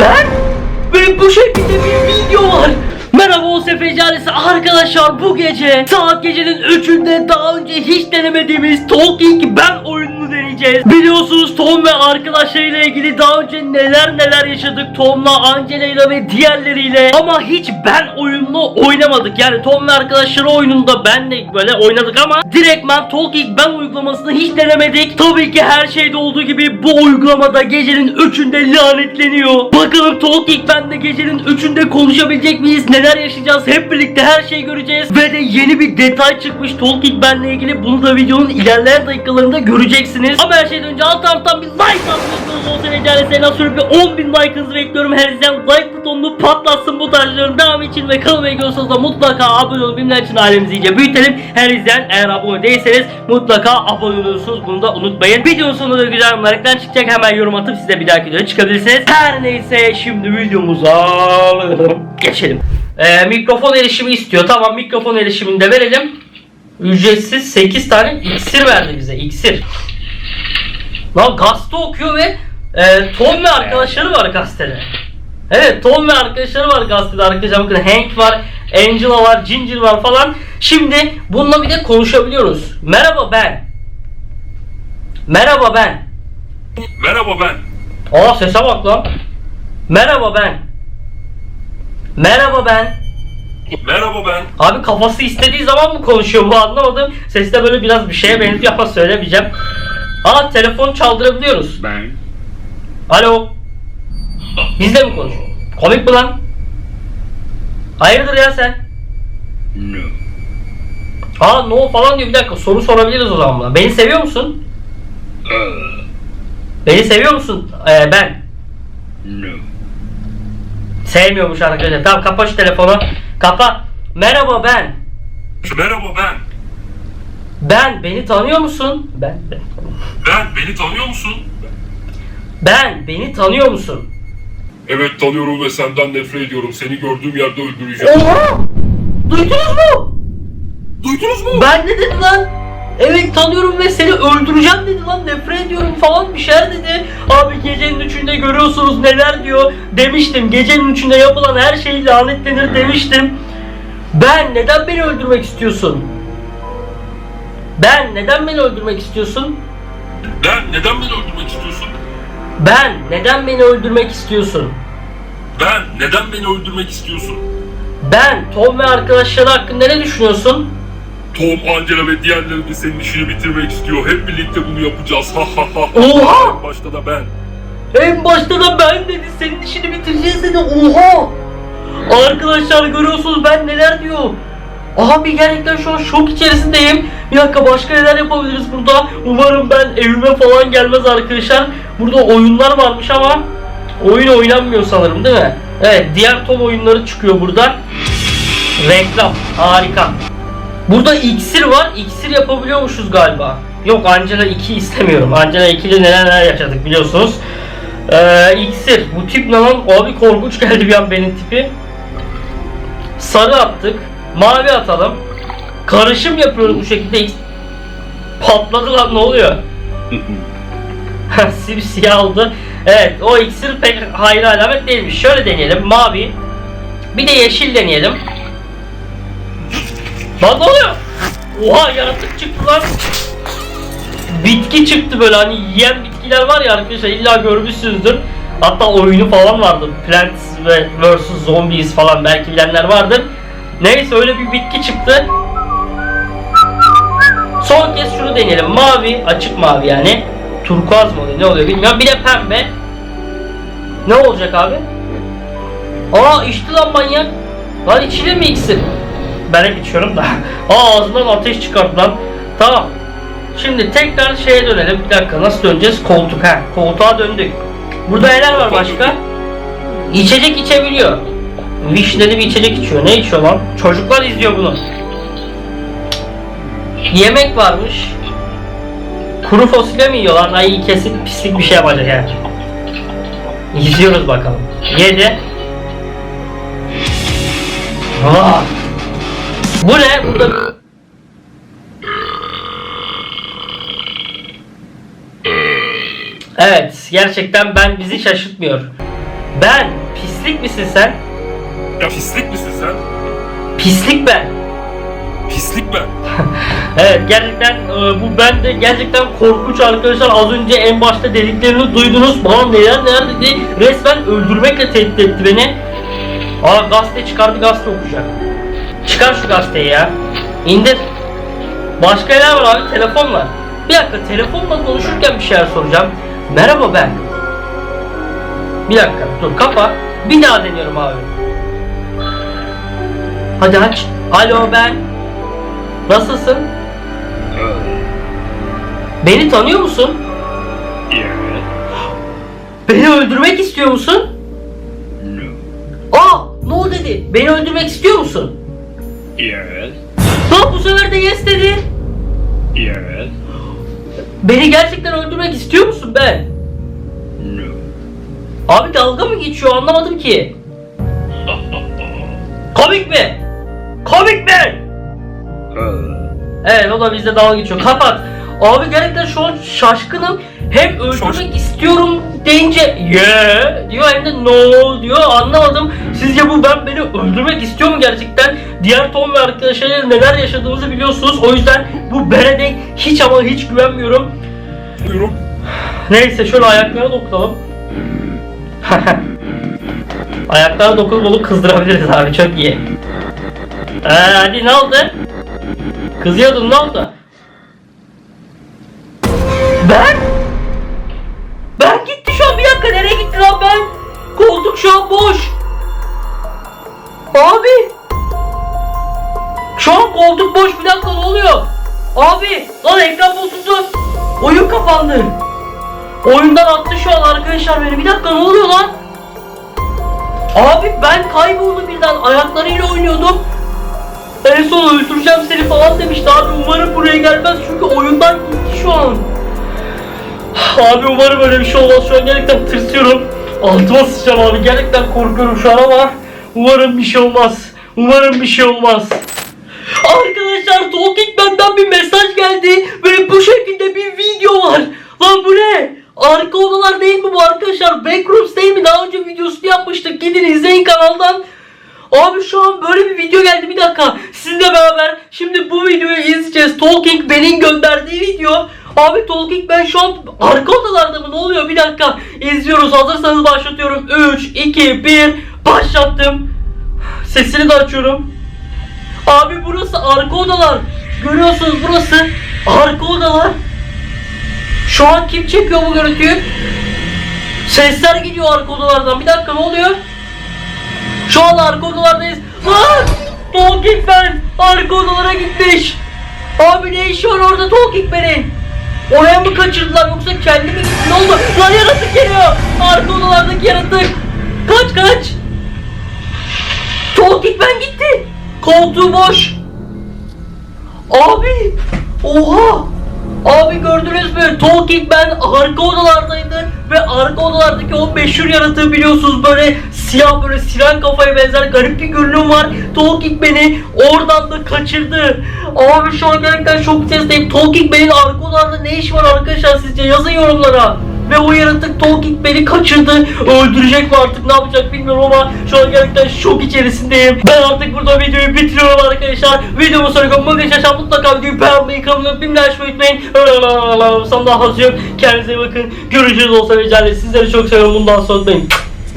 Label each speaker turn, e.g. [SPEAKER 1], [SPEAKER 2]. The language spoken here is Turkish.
[SPEAKER 1] Ben ve bu şekilde bir video var. Merhaba o Ailesi arkadaşlar bu gece saat gecenin 3'ünde daha önce hiç denemediğimiz Talking Ben oyununu deneyeceğiz. Biliyorsunuz Tom ve arkadaşlarıyla ilgili daha önce neler neler yaşadık Tom'la, Angela'yla ve diğerleriyle ama hiç ben oyununu oynamadık. Yani Tom ve arkadaşları oyununda ben de böyle oynadık ama direktmen Talking Ben uygulamasını hiç denemedik. Tabii ki her şeyde olduğu gibi bu uygulamada gecenin 3'ünde lanetleniyor. Bakalım Talking Ben'de gecenin 3'ünde konuşabilecek miyiz? Neler yaşayacağız? Hep birlikte her şeyi göreceğiz. Ve de yeni bir detay çıkmış Talking Ben'le ilgili. Bunu da videonun ilerleyen dakikalarında göreceksiniz. Ama her şeyden önce alt taraftan bir like atıyorsunuz. O sebeple selam sürüp bir 10 bin like'ınızı bekliyorum. Her izleyen like butonunu patlatsın bu tarz devamı için ve kanalıma ilgiliyorsanız da mutlaka abone olun. Benimler için ailemizi iyice büyütelim. Her izleyen eğer abone değilseniz mutlaka abone oluyorsunuz. Bunu da unutmayın. Videonun sonunda da güzel yorumlardan çıkacak. Hemen yorum atıp size bir dahaki videoya çıkabilirsiniz. Her neyse şimdi videomuza geçelim. Ee, mikrofon erişimi istiyor. Tamam mikrofon erişimini de verelim. Ücretsiz 8 tane iksir verdi bize. iksir. Lan gazete okuyor ve e, Tom ve arkadaşları var gazetede. Evet Tom ve arkadaşları var gazetede arkadaşlar. Bakın Hank var, Angela var, Ginger var falan. Şimdi bununla bir de konuşabiliyoruz. Merhaba ben. Merhaba ben.
[SPEAKER 2] Merhaba ben.
[SPEAKER 1] Aa sese bak lan. Merhaba ben. Merhaba ben.
[SPEAKER 2] Merhaba ben.
[SPEAKER 1] Abi kafası istediği zaman mı konuşuyor bu anlamadım. Sesi de böyle biraz bir şeye benziyor ama söylemeyeceğim. Aa telefon çaldırabiliyoruz.
[SPEAKER 2] Ben.
[SPEAKER 1] Alo. Bizle mi konuşuyor? Komik mi lan? Hayırdır ya sen?
[SPEAKER 2] No.
[SPEAKER 1] Aa no falan diyor bir dakika soru sorabiliriz o zaman buna. Beni seviyor musun?
[SPEAKER 2] Uh,
[SPEAKER 1] Beni seviyor musun? Ee, ben.
[SPEAKER 2] no.
[SPEAKER 1] Sevmiyormuş arkadaşlar. Tamam kapa şu telefonu. Kapa. Merhaba ben.
[SPEAKER 2] Merhaba ben.
[SPEAKER 1] Ben. Beni tanıyor musun? Ben. Ben.
[SPEAKER 2] Ben. Beni tanıyor musun?
[SPEAKER 1] Ben. Beni tanıyor musun?
[SPEAKER 2] Evet tanıyorum ve senden nefret ediyorum. Seni gördüğüm yerde öldüreceğim.
[SPEAKER 1] Oha! Duydunuz mu?
[SPEAKER 2] Duydunuz mu?
[SPEAKER 1] Ben ne dedi lan? Evet tanıyorum ve seni öldüreceğim dedi lan nefret ediyorum falan bir şeyler dedi. Abi gecenin üçünde görüyorsunuz neler diyor demiştim. Gecenin üçünde yapılan her şey lanetlenir demiştim. Ben neden beni öldürmek istiyorsun? Ben neden beni öldürmek istiyorsun?
[SPEAKER 2] Ben. Neden beni öldürmek istiyorsun?
[SPEAKER 1] Ben neden beni öldürmek istiyorsun?
[SPEAKER 2] Ben. Neden beni öldürmek istiyorsun?
[SPEAKER 1] Ben Tom ve arkadaşları hakkında ne düşünüyorsun?
[SPEAKER 2] Tom, Angela ve diğerleri de senin işini bitirmek istiyor. Hep birlikte bunu yapacağız. Ha ha ha.
[SPEAKER 1] Oha!
[SPEAKER 2] En başta da ben.
[SPEAKER 1] En başta da ben dedi senin işini bitireceğiz dedi oha Arkadaşlar görüyorsunuz ben neler diyor Abi gerçekten şu an şok içerisindeyim Bir dakika başka neler yapabiliriz burada Umarım ben evime falan gelmez arkadaşlar Burada oyunlar varmış ama Oyun oynanmıyor sanırım değil mi? Evet diğer Tom oyunları çıkıyor burada Reklam harika Burada iksir var iksir yapabiliyormuşuz galiba Yok Angela 2 istemiyorum Angela 2'de neler neler yaşadık biliyorsunuz ee, iksir. Bu tip ne lan? Abi korkunç geldi bir an benim tipi. Sarı attık. Mavi atalım. Karışım yapıyoruz bu şekilde. Patladı lan ne oluyor? Simsiyah oldu. Evet o iksir pek hayra alamet değilmiş. Şöyle deneyelim. Mavi. Bir de yeşil deneyelim. Lan ne oluyor? Oha yaratık çıktı lan. Bitki çıktı böyle hani yiyen bitkiler var ya arkadaşlar illa görmüşsünüzdür. Hatta oyunu falan vardı. Plants vs Zombies falan belki bilenler vardır. Neyse öyle bir bitki çıktı. Son kez şunu deneyelim. Mavi, açık mavi yani. Turkuaz mı oluyor ne oluyor bilmiyorum. Bir de pembe. Ne olacak abi? Aa içti lan manyak. Lan içilir mi iksir? Ben hep içiyorum da. Aa ağzından ateş çıkarttı lan. Tamam. Şimdi tekrar şeye dönelim. Bir dakika nasıl döneceğiz? Koltuk ha. Koltuğa döndük. Burada neler var başka? İçecek içebiliyor. Vişneli bir içecek içiyor. Ne içiyor lan? Çocuklar izliyor bunu. Yemek varmış. Kuru fasulye mi yiyor lan? Ay kesin pislik bir şey yapacak yani. İzliyoruz bakalım. Yedi. Aa. Bu ne? Burada Evet, gerçekten ben bizi şaşırtmıyor. Ben. Pislik misin sen?
[SPEAKER 2] Ya pislik misin sen?
[SPEAKER 1] Pislik ben.
[SPEAKER 2] Pislik ben.
[SPEAKER 1] Evet gerçekten e, bu ben de gerçekten korkunç arkadaşlar. Az önce en başta dediklerini duydunuz. Bana neler neler dedi. Resmen öldürmekle tehdit etti beni. Aa gazete çıkardı gazete okuyacak. Çıkar şu gazeteyi ya. İndir. Başka neler var abi? Telefon var. Bir dakika telefonla konuşurken bir şeyler soracağım. Merhaba ben. Bir dakika dur kapa. Bir daha deniyorum abi Hadi aç Alo ben Nasılsın? Beni tanıyor musun?
[SPEAKER 2] Evet.
[SPEAKER 1] Beni öldürmek istiyor musun?
[SPEAKER 2] No.
[SPEAKER 1] Aa, no dedi. Beni öldürmek istiyor musun?
[SPEAKER 2] Evet.
[SPEAKER 1] Ha bu sefer de yes dedi.
[SPEAKER 2] Evet.
[SPEAKER 1] Beni gerçekten öldürmek istiyor musun ben?
[SPEAKER 2] No.
[SPEAKER 1] Abi dalga mı geçiyor anlamadım ki. Komik mi? Komik mi? Evet o da bizde dalga geçiyor. Kapat. Abi gerçekten şu an şaşkınım. Hem öldürmek
[SPEAKER 2] Şaş-
[SPEAKER 1] istiyorum deyince yeah diyor hem de no diyor anlamadım. Sizce bu ben beni öldürmek istiyor mu gerçekten? Diğer Tom ve arkadaşlarıyla neler yaşadığımızı biliyorsunuz. O yüzden bu Bere'de hiç ama hiç güvenmiyorum.
[SPEAKER 2] Buyurun.
[SPEAKER 1] Neyse şöyle ayaklarına dokunalım. Ayaklarına dokunup onu kızdırabiliriz abi çok iyi. Ee, hadi ne oldu? Kızıyordun ne oldu? Ben? Ben gitti şu an bir dakika nereye gitti lan ben? Koltuk şu an boş. Abi. Şu an koltuk boş bir dakika ne oluyor? Abi lan ekran bozuldu. Oyun kapandı. Oyundan attı şu an arkadaşlar beni. Bir dakika ne oluyor lan? Abi ben kayboldum birden. Ayaklarıyla oynuyordum. En son öldüreceğim seni falan demişti abi. Umarım buraya gelmez çünkü oyundan gitti şu an. Abi umarım öyle bir şey olmaz. Şu an gerçekten tırsıyorum. Altıma sıçacağım abi. Gerçekten korkuyorum şu an ama umarım bir şey olmaz. Umarım bir şey olmaz. Arkadaşlar Talking benden bir mesaj geldi ve bu şekilde bir video var. Lan bu ne? Arka odalar değil mi bu arkadaşlar? Backrooms değil mi? Daha önce videosunu yapmıştık. Gidin izleyin kanaldan. Abi şu an böyle bir video geldi bir dakika. Sizinle beraber şimdi bu videoyu izleyeceğiz. Talking Ben'in gönderdiği video. Abi Talking Ben şu an arka odalarda mı? Ne oluyor? Bir dakika. İzliyoruz. Hazırsanız başlatıyorum. 3, 2, 1. Başlattım. Sesini de açıyorum. Abi burası arka odalar. Görüyorsunuz burası arka odalar. Şu an kim çekiyor bu görüntüyü? Sesler geliyor arka odalardan. Bir dakika ne oluyor? Şu an arka odalardayız. Lan! Talking Ben arka odalara gitmiş. Abi ne işi var orada Talking Ben'in? Oraya mı kaçırdılar yoksa kendi mi? Ne oldu? Lan yaratık geliyor. Arka odalardaki yaratık. Kaç kaç. Talking Ben gitti. Koltuğu boş. Abi! Oha! Abi gördünüz mü? Talking Ben arka odalardaydı ve arka odalardaki o meşhur yaratığı biliyorsunuz böyle siyah böyle siren kafaya benzer garip bir görünüm var. Talking beni oradan da kaçırdı. Abi şu an gerçekten şok testeyim. Talking Ben'in arka odalarda ne işi var arkadaşlar sizce? Yazın yorumlara. Ve o yaratık Talking beni kaçırdı. Öldürecek mi artık ne yapacak bilmiyorum ama şu an gerçekten şok içerisindeyim. Ben artık burada videoyu bitiriyorum arkadaşlar. Videomu sonra kalmak için mutlaka videoyu beğenmeyi, kanalıma bir like unutmayın. Sana daha hazırlıyorum. Kendinize bakın. Görüşürüz olsa ve sizleri çok seviyorum. Bundan sonra unutmayın.